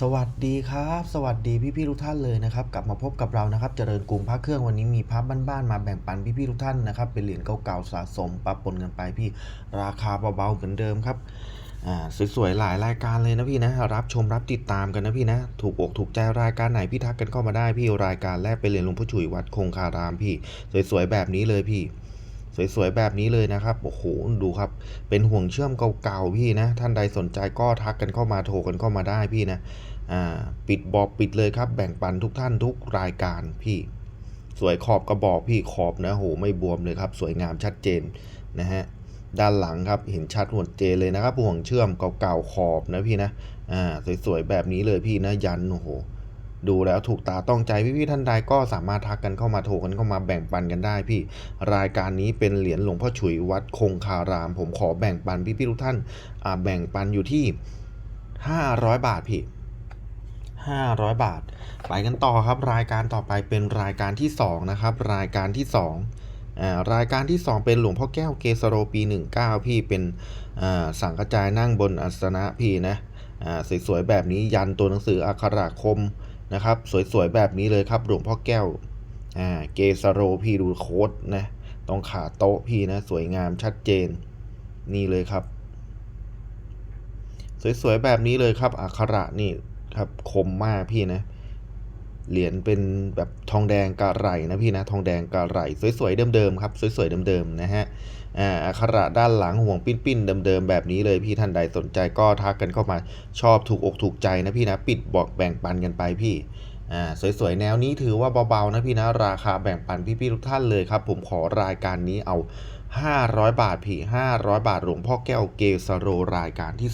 สวัสดีครับ สวัสดีพี่ๆทุกท่านเลยนะครับ กลับมาพบกับเรานะครับเจริญกรุงพระเครื่องวันนี้มีพระบ้านๆมาแบ่งปันพี่ๆทุกท่านนะครับ เป็นเหรียญเก่าๆสะสมปะปนกันไปพี่ราคาเบาๆเหมือนเดิมครับอ่าสวยๆหลายรายการเลยนะพี่นะรับชมรับติดตามกันนะพี่นะ ถูกอกถูกใจรายการไหนพี่ทักกันเข้ามาได้พี่รายการแรกเป็นเหรียญหลวงพ่อฉุยวัดคงคารามพี่ สวยๆแบบนี้เลยพี่ สวยๆแบบนี้เลยนะครับโอ้โหดูครับ เป็นห่วงเชื่อมเก่าๆพี่นะ ท่านใดสนใจก็ทักกันเข้ามาโทรกันเข้ามาได้พี่นะอ่าปิดบอกปิดเลยครับ แบ่งปันทุกท่านทุกรายการพี่ สวยขอบกระบอกพี่ขอบนะโหไม่บวมเลยครับ สวยงามชัดเจนนะฮะด้านหลังครับเห็นชัดหมดเจเลยนะครับห่วงเชื่อมเก่าๆขอบนะพี่นะอ่าสวยๆแบบนี้เลยพี่นะยันโอ้โห ดูแล้วถูกตาต้องใจพี่ๆท่านใดก็สามารถทักกันเข้ามาโทรกันเข้ามาแบ่งปันกันได้พี่ รายการนี้เป็นเหรียญหลวงพ่อฉุยวัดคงคาราม ผมขอแบ่งปันพี่ๆทุกท่านแบ่งปันอยู่ที่ 500 บาทพี่500 บาท ไปกันต่อครับ รายการต่อไปเป็นรายการที่ 2 นะครับ รายการที่2อ่ารายการที่ 2 เป็นหลวงพ่อแก้วเกสโรปี 19 พี่เป็นอ่าสังกระจายนั่งบนอัสนะพี่นะอ่าสวยๆแบบนี้ยันตัวหนังสืออักขระคม นะครับ สวยๆ แบบนี้เลยครับหลวงพ่อแก้วอ่าเกสโรพี่ดูโค้ดนะต้องขาโต๊ะพี่นะ สวยงามชัดเจน นี่เลยครับ สวยๆ แบบนี้เลยครับอักขระนี่ครับคมมากพี่นะเหรียญเป็นแบบทองแดงกระไหลนะพี่นะทองแดงกระไหลสวยๆเดิมๆครับ สวยๆเดิมๆนะฮะ อ่าอักขระด้านหลังห่วงปิ้นๆเดิมๆแบบนี้เลยพี่ท่านใดสนใจก็ทักกันเข้ามาชอบถูกอกถูกใจนะพี่นะปิดบอกแบ่งปันกันไปพี่อ่าสวยๆแนวนี้ถือว่าเบาๆนะพี่นะราคาแบ่งปันพี่ๆทุกท่านเลยครับ ผมขอรายการนี้เอา 500 บาทพี่500 บาทหลวงพ่อแก้วเกสโรรายการที่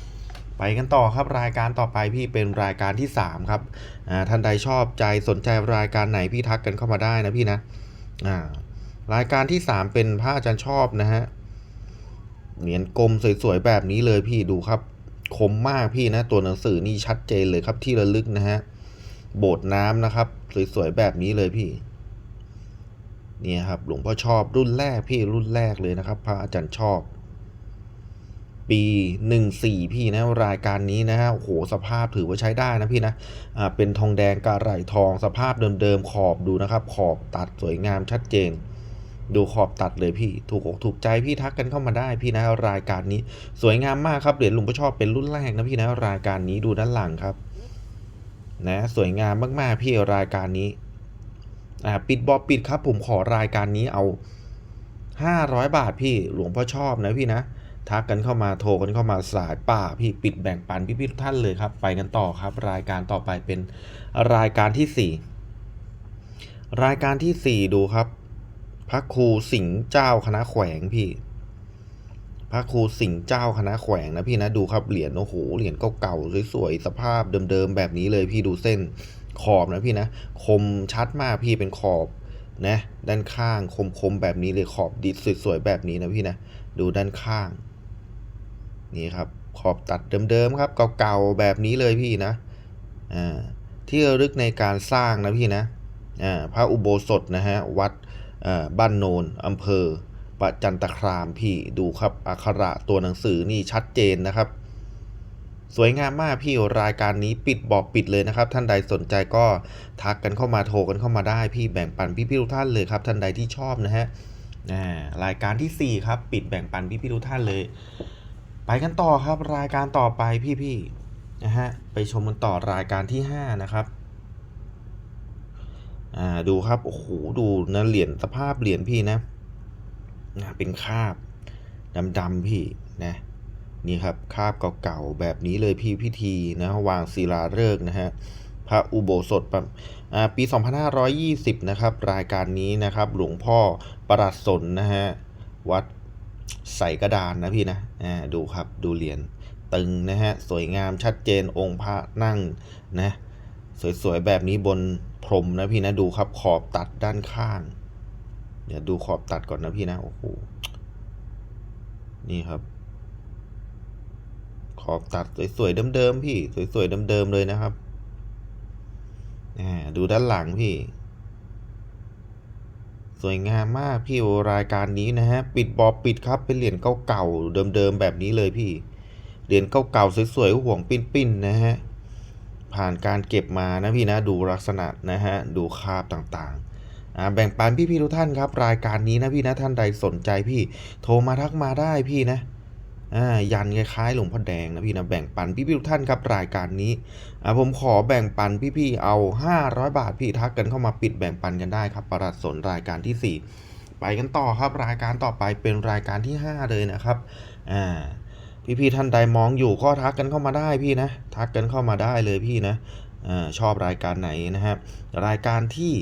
2ไปกันต่อครับรายการต่อไปพี่เป็นรายการที่ 3 ครับอ่าท่านใดชอบใจสนใจรายการไหนพี่ทักกันเข้ามาได้นะพี่นะอ่า รายการที่ 3 เป็นพระอาจารย์ชอบนะฮะ เหรียญกลมสวยๆแบบนี้เลยพี่ดูครับ คมมากพี่นะตัวหนังสือนี่ชัดเจนเลยครับที่ระลึกนะฮะ โบสถ์น้ำนะครับ สวยๆแบบนี้เลยพี่เนี่ยครับหลวงพ่อชอบรุ่นแรกพี่รุ่นแรกเลยนะครับ พระอาจารย์ชอบ ปีหนึ่งสี่พี่นะรายการนี้นะฮะโอ้โหสภาพถือว่าใช้ได้นะพี่นะอ่าเป็นทองแดงกระไหลทองสภาพเดิมๆขอบดูนะครับ ขอบตัดสวยงามชัดเจน ดูขอบตัดเลยพี่ ถูกอกถูกใจพี่ทักกันเข้ามาได้พี่นะรายการนี้ สวยงามมากครับเหรียญหลวงพ่อชอบเป็นรุ่นแรกนะพี่นะรายการนี้ดูด้านหลังครับ นะสวยงามมากๆพี่รายการนี้อ่าปิดบอปิดครับ ผมขอรายการนี้เอา500บาทพี่หลวงพ่อชอบนะพี่นะทักกันเข้ามาโทรกันเข้ามาสายป่าพี่ปิดแบ่งปันพี่พี่ทุกท่านเลยครับ ไปกันต่อครับ รายการต่อไปเป็นรายการที่4รายการทีสี่4ดูครับ พระครูสิงห์เจ้าคณะแขวงพี่ พระครูสิงห์เจ้าคณะแขวงนะพี่นะดูครับเหรียญโอ้โหเหรียญเก่าๆสวยๆสภาพเดิมๆแบบนี้เลยพี่ดูเส้นขอบนะพี่นะคมชัดมากพี่เป็นขอบนะด้านข้างคมๆแบบนี้เลยขอบดิสวยๆแบบนี้นะพี่นะดูด้านข้าง นี่ครับ ขอบตัดเดิมๆครับ เก่าๆแบบนี้เลยพี่นะอ่าที่ระลึกในการสร้างนะพี่นะอ่าพระอุโบสถนะฮะวัด บ้านโนนอำเภอประจันตครามพี่ดูครับอักขระตัวหนังสือนี่ชัดเจนนะครับ สวยงามมากพี่รายการนี้ปิดบอกปิดเลยนะครับ ท่านใดสนใจก็ทักกันเข้ามาโทรกันเข้ามาได้ พี่แบ่งปันพี่พี่ทุกท่านเลยครับ ท่านใดที่ชอบนะฮะรายการทีสี่4 ครับ ปิดแบ่งปันพี่พี่ทุกท่านเลย ไปกันต่อครับรายการต่อไปพี่พี่นะฮะไปชมกันต่อรายการที่ห้านะครับ อ่าดูครับ โอ้โห ดูนะเหรียญสภาพเหรียญพี่นะนะเป็นคราบดำๆพี่นะนี่ครับคราบเก่าๆแบบนี้เลยพี่พิธีนะวางศิลาฤกษ์นะฮะพระอุโบสถประอ่าปี2520 นะครับ รายการนี้นะครับ หลวงพ่อประหลัดสนนะฮะวัดใส่กระดานนะพี่นะอ่าดูครับดูเหรียญตึงนะฮะสวยงามชัดเจนองค์พระนั่งนะ สวยๆแบบนี้บนพรมนะพี่นะดูครับขอบตัดด้านข้าง เดี๋ยวดูขอบตัดก่อนนะพี่นะโอ้โหนี่ครับ ขอบตัดสวยๆเดิมๆพี่ สวยๆเดิมๆเลยนะครับอ่าดูด้านหลังพี่ สวยงามมากพี่รายการนี้นะฮะ ปิดบอบปิดครับ เป็นเหรียญเก่าๆเดิมๆแบบนี้เลยพี่ เหรียญเก่าๆสวยๆห่วงปิ้นๆนะฮะ ผ่านการเก็บมานะพี่นะดูลักษณะนะฮะดูคาบต่างๆอ่าแบ่งปันพี่ๆทุกท่านครับ รายการนี้นะพี่นะท่านใดสนใจพี่โทรมาทักมาได้พี่นะอ่ายันคล้ายๆหลวงพ่อแดงนะพี่นะแบ่งปันพี่ๆทุกท่านครับรายการนี้อ่าผมขอแบ่งปันพี่ๆเอา 500 บาทพี่ทักกันเข้ามาปิดแบ่งปันกันได้ครับประหลัดสนรายการที่สี่ไปกันต่อครับรายการต่อไปเป็นรายการที่ห้าเลยนะครับอ่า พี่ๆท่านใดมองอยู่ก็ทักกันเข้ามาได้พี่นะ ทักกันเข้ามาได้เลยพี่นะอชอบรายการไหนนะครับ รายการที่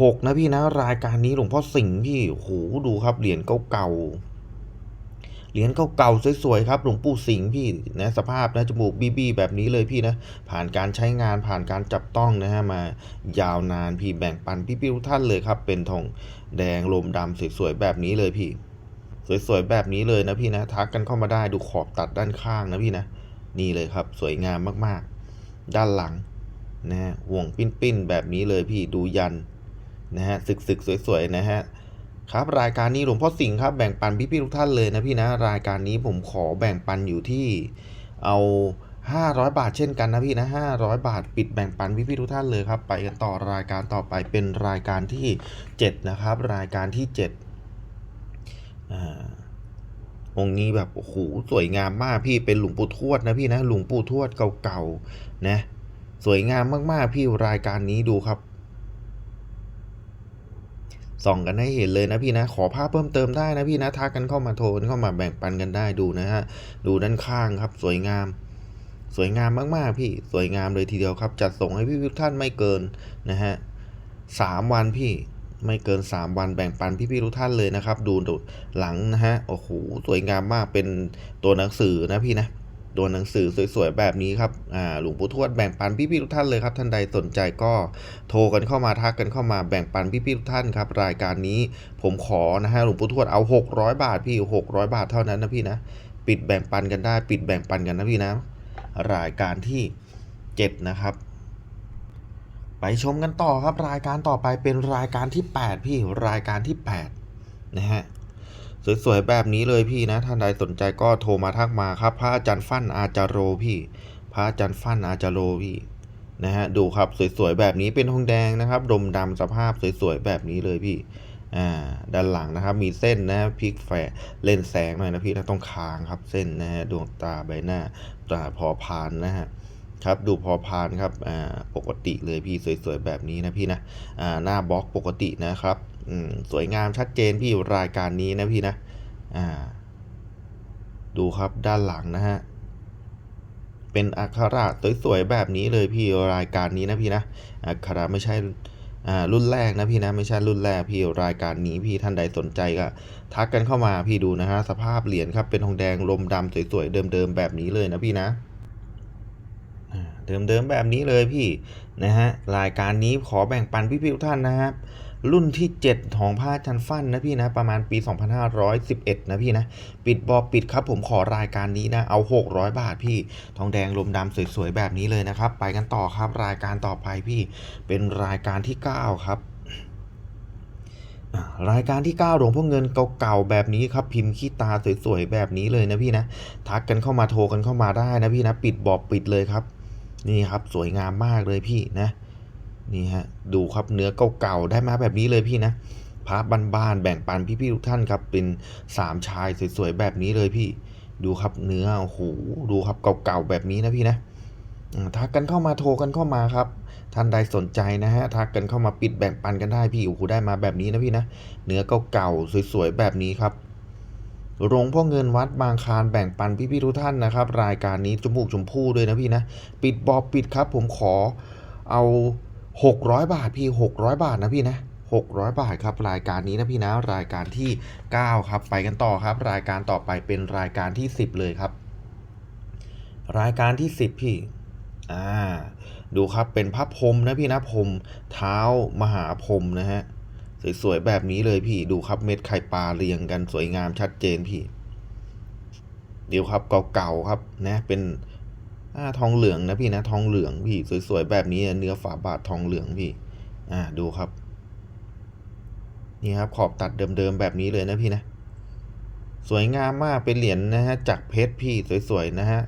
หกนะพี่นะ รายการนี้หลวงพ่อสิงห์พี่โหดูครับเหรียญเก่าๆเหรียญเก่าๆสวยๆครับ หลวงปู่สิงห์พี่นะสภาพนะจมูกบี้ๆแบบนี้เลยพี่นะ ผ่านการใช้งานผ่านการจับต้องนะฮะมายาวนานพี่แบ่งปันพี่ๆทุกท่านเลยครับ เป็นทองแดงลมดำสวยๆแบบนี้เลยพี่ สวยๆแบบนี้เลยนะพี่นะทักกันเข้ามาได้ดูขอบตัดด้านข้างนะพี่นะนี่เลยครับ สวยงามมากๆ ด้านหลังนะฮะห่วงปิ้นๆแบบนี้เลยพี่ดูยันนะฮะสึกๆสวยๆนะฮะครับรายการนี้หลวงพ่อสิงห์ครับแบ่งปันพี่ๆทุกท่านเลยนะพี่นะรายการนี้ผมขอแบ่งปันอยู่ที่เอา 500 บาทเช่นกันนะพี่นะ500 บาทปิดแบ่งปันพี่ๆทุกท่านเลยครับ ไปกันต่อรายการต่อไปเป็นรายการที่ 7 นะครับ รายการที่ 7 องค์นี้แบบโอ้โหสวยงามมากพี่เป็นหลวงปู่ทวดนะพี่นะหลวงปู่ทวดเก่าๆนะสวยงามมากๆพี่รายการนี้ดูครับส่องกันให้เห็นเลยนะพี่นะ ขอภาพเพิ่มเติมได้นะพี่นะทักกันเข้ามาโทรเข้ามาแบ่งปันกันได้ดูนะฮะดูด้านข้างครับ สวยงาม สวยงามมากๆ พี่สวยงามเลยทีเดียวครับ จัดส่งให้พี่ทุกท่านไม่เกินนะฮะสามวันพี่ ไม่เกิน 3 วันแบ่งปันพี่ๆทุกท่านเลยนะครับ ดูหลังนะฮะโอ้โหสวยงามมากเป็นตัวหนังสือนะพี่นะตัวหนังสือสวยๆแบบนี้ครับอ่าหลวงปู่ทวดแบ่งปันพี่ๆทุกท่านเลยครับท่านใดสนใจก็โทรกันเข้ามาทักกันเข้ามาแบ่งปันพี่ๆทุกท่านครับ รายการนี้ผมขอนะฮะหลวงปู่ทวดเอา 600 บาทพี่ 600 บาทเท่านั้นนะพี่นะปิดแบ่งปันกันได้ ปิดแบ่งปันกันนะพี่นะ รายการที่ 7 นะครับ ไปชมกันต่อครับรายการต่อไปเป็นรายการที่ 8 พี่รายการที่8นะฮะสวยๆแบบนี้เลยพี่นะท่านใดสนใจก็โทรมาทักมาครับ พระอาจารย์ฟั่นอาจารโรพี่ พระอาจารย์ฟั่นอาจารโรพี่นะฮะดูครับสวยๆแบบนี้เป็นทองแดงนะครับดมดำสภาพสวยๆแบบนี้เลยพี่อ่าด้านหลังนะครับ มีเส้นนะพลิกแฝเล่นแสงหน่อยนะพี่นต้องค้างครับเส้นนะฮะดวงตาใบหน้าตาพอพานนะฮะ ครับดูพอพานครับอ่าปกติเลยพี่สวยๆแบบนี้นะพี่นะอ่าหน้าบล็อกปกตินะครับอืมสวยงามชัดเจนพี่รายการนี้นะพี่นะอ่าดูครับด้านหลังนะฮะเป็นอักขระสวยๆแบบนี้เลยพี่รายการนี้นะพี่นะอักขระไม่ใช่รุ่นแรกนะพี่นะไม่ใช่รุ่นแรกพี่รายการนี้พี่ท่านใดสนใจก็ทักกันเข้ามาพี่ดูนะฮะสภาพเหรียญครับเป็นทองแดงลมดำสวยๆเดิมๆแบบนี้เลยนะพี่นะ เดิมๆแบบนี้เลยพี่นะฮะรายการนี้ขอแบ่งปันพี่ๆทุกท่านนะครับรุ่นที่ 7 ของผ้าจันฟันนะพี่นะประมาณปี 2511 นะพี่นะ ปิดบอปิดครับผมขอรายการนี้นะเอา 600 บาทพี่ ทองแดงลมดำสวยๆ แบบนี้เลยนะครับ ไปกันต่อครับรายการต่อไปพี่เป็นรายการที่ 9 ครับรายการที่ 9 หลวงพ่อเงินเก่าๆแบบนี้ครับ พิมพ์ขี้ตาสวยๆ แบบนี้เลยนะพี่นะ ทักกันเข้ามาโทรกันเข้ามาได้นะพี่นะ ปิดบอบปิดเลยครับ นี่ครับสวยงามมากเลยพี่นะนี่ฮะดูครับเนื้อเก่าๆได้มาแบบนี้เลยพี่นะพระบ้านๆแบ่งปันพี่ๆทุกท่านครับเป็นสามชายสวยๆแบบนี้เลยพี่ ดูครับเนื้อโอ้โหดูครับเก่าๆแบบนี้นะพี่นะทักกันเข้ามาโทรกันเข้ามาครับ ท่านใดสนใจนะฮะทักกันเข้ามาปิดแบ่งปันกันได้พี่โอ้โหได้มาแบบนี้นะพี่นะเนื้อเก่าๆสวยๆแบบนี้ครับ หลวงพ่อเงินวัดบางคานแบ่งปันพี่ๆทุกท่านนะครับ รายการนี้จมูกชมพู่ด้วยนะพี่นะ ปิดบอบปิดครับ ผมขอเอา600 บาทพี่ 600 บาทนะพี่นะ600 บาทครับรายการนี้นะพี่นะรายการที่ 9 ครับ ไปกันต่อครับ รายการต่อไปเป็นรายการที่ 10 เลยครับ รายการที่ 10 พี่อ่าดูครับเป็นพระพรมนะพี่นะพรมเท้ามหาพรมนะฮะ สวยๆแบบนี้เลยพี่ดูครับเม็ดไข่ปลาเรียงกันสวยงามชัดเจนพี่ เดี๋ยวครับเก่าๆครับนะ เป็นอทองเหลืองนะพี่นะทองเหลืองพี่ สวยๆแบบนี้เนื้อฝาบาททองเหลืองพี่ อ่าดูครับ นี่ครับขอบตัดเดิมๆแบบนี้เลยนะพี่นะ สวยงามมากเป็นเหรียญนะฮะจากเพชรพี่สวยๆนะฮะ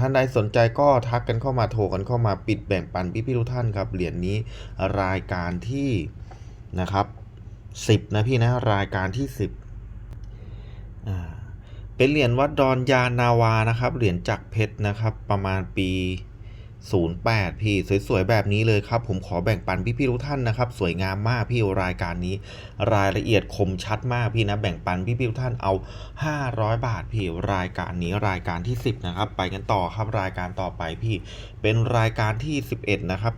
ท่านใดสนใจก็ทักกันเข้ามาโทรกันเข้ามาปิดแบ่งปันพี่พี่ทุกท่านครับเหรียญนี้รายการที่ นะครับสิบนะพี่นะรายการที่สิบอ่าเป็นเหรียญวัดดอนยานาวานะครับเหรียญจักรเพชรนะครับประมาณปี 08 พี่สวยๆแบบนี้เลยครับ ผมขอแบ่งปันพี่ๆทุกท่านนะครับ สวยงามมากพี่รายการนี้ รายละเอียดคมชัดมากพี่นะ แบ่งปันพี่ๆทุกท่านเอา 500 บาทพี่รายการนี้รายการที่ 10 นะครับ ไปกันต่อครับรายการต่อไปพี่ เป็นรายการที่ 11 นะครับ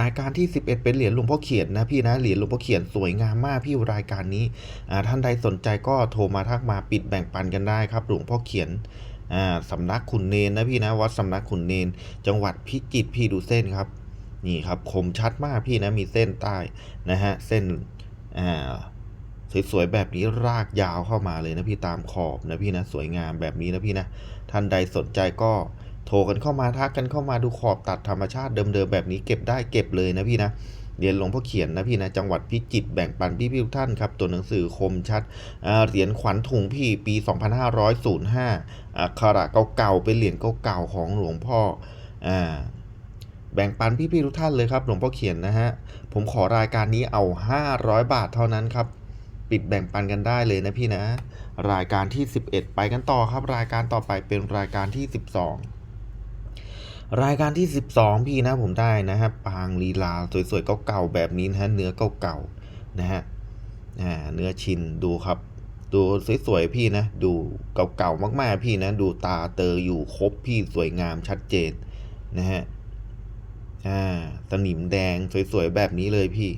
รายการที่ 11 เป็นเหรียญหลวงพ่อเขียนนะพี่นะเหรียญหลวงพ่อเขียนสวยงามมากพี่รายการนี้ท่านใดสนใจก็โทรมาทักมาปิดแบ่งปันกันได้ครับหลวงพ่อเขียน อ่าสำนักขุนเนนนะพี่นะวัดสำนักขุนเนน จังหวัดพิจิตรพี่ดูเส้นครับ นี่ครับคมชัดมากพี่นะมีเส้นใต้นะฮะเส้นอ่าสวยๆแบบนี้รากยาวเข้ามาเลยนะพี่ตามขอบนะพี่นะสวยงามแบบนี้นะพี่นะท่านใดสนใจก็โทรกันเข้ามาทักกันเข้ามาดูขอบตัดธรรมชาติเดิมๆแบบนี้เก็บได้เก็บเลยนะพี่นะ เหรียญหลวงพ่อเขียนนะพี่นะจังหวัดพิจิตรแบ่งปันพี่ๆทุกท่านครับตัวหนังสือคมชัดเหรียญขวัญถุงพี่ปี 2505อักขระเก่าๆเป็นเหรียญเก่าๆของหลวงพ่ออ่าแบ่งปันพี่ๆทุกท่านเลยครับ หลวงพ่อเขียนนะฮะ ผมขอรายการนี้เอา 500 บาทเท่านั้นครับ ปิดแบ่งปันกันได้เลยนะพี่นะ รายการที่ 11 ไปกันต่อครับ รายการต่อไปเป็นรายการที่ 12 รายการที่ 12 พี่นะผมได้นะฮะปางลีลาสวยๆเก่าๆแบบนี้นะฮะเนื้อเก่าๆนะฮะเนื้อชินดูครับ ดูสวยๆพี่นะ ดูเก่าๆมากๆพี่นะ ดูตาเตออยู่ครบพี่สวยงามชัดเจนนะฮะอ่าสนิมแดงสวยๆแบบนี้เลยพี่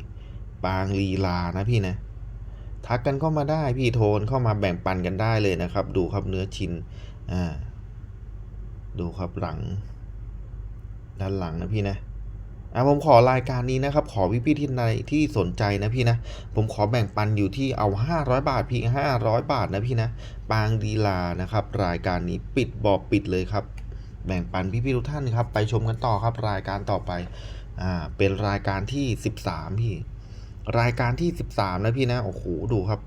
ปางลีลานะพี่นะทักกันเข้ามาได้พี่โทนเข้ามาแบ่งปันกันได้เลยนะครับ ดูครับเนื้อชิ้นอ่าดูครับหลัง ด้านหลังนะพี่นะอะผมขอรายการนี้นะครับ ขอพี่พี่ที่ใดที่สนใจนะพี่นะ ผมขอแบ่งปันอยู่ที่เอา 500 บาทพี่500 บาทนะพี่นะ ปางดีลานะครับ รายการนี้ปิดบอกปิดเลยครับ แบ่งปันพี่พี่ทุกท่านครับ ไปชมกันต่อครับ รายการต่อไปอ่าเป็นรายการที่ 13 พี่ รายการที่ 13 นะพี่นะโอ้โหดูครับ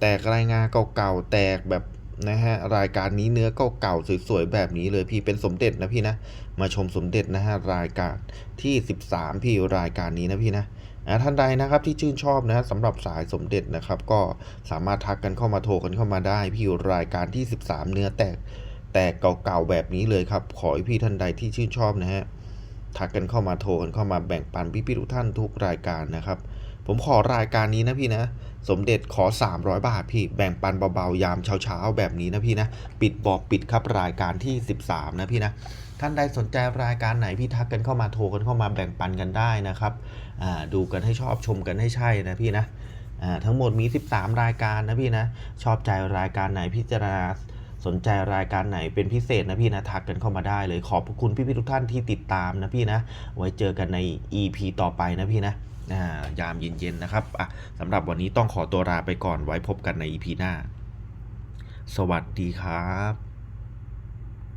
แตกรายงานเก่าๆแตกแบบ นะฮะรายการนี้เนื้อเก่าๆสวยๆแบบนี้เลยพี่เป็นสมเด็จนะพี่นะมาชมสมเด็จนะฮะรายการที่ 13 พี่รายการนี้นะพี่นะท่านใดนะครับที่ชื่นชอบนะสำหรับสายสมเด็จนะครับ ก็สามารถทักกันเข้ามาโทรกันเข้ามาได้ พี่รายการที่ 13 เนื้อแตกแตกเก่าๆแบบนี้เลยครับ ขอให้พี่ท่านใดที่ชื่นชอบนะฮะทักกันเข้ามาโทรกันเข้ามาแบ่งปันพี่ๆทุกท่านทุกรายการนะครับ ผมขอรายการนี้นะพี่นะ สมเด็จขอ 300 บาทพี่ แบ่งปันเบาๆ ยามเช้าๆ แบบนี้นะพี่นะ ปิดบอกปิดครับรายการที่ 13 นะพี่นะท่านใดสนใจรายการไหนพี่ทักกันเข้ามาโทรกันเข้ามาแบ่งปันกันได้นะครับดูกันให้ชอบชมกันให้ใช่นะพี่นะทั้งหมดมี 13 รายการนะพี่นะ ชอบใจรายการไหนพิจารณาสนใจรายการไหนเป็นพิเศษนะพี่นะทักกันเข้ามาได้เลยขอบพระคุณพี่ๆทุกท่านที่ติดตามนะพี่นะ ไว้เจอกันใน EP ต่อไปนะพี่นะ ยามเย็นๆนะครับอะสำหรับวันนี้ต้องขอตัวลาไปก่อนไว้พบกันใน EP หน้า สวัสดีครับ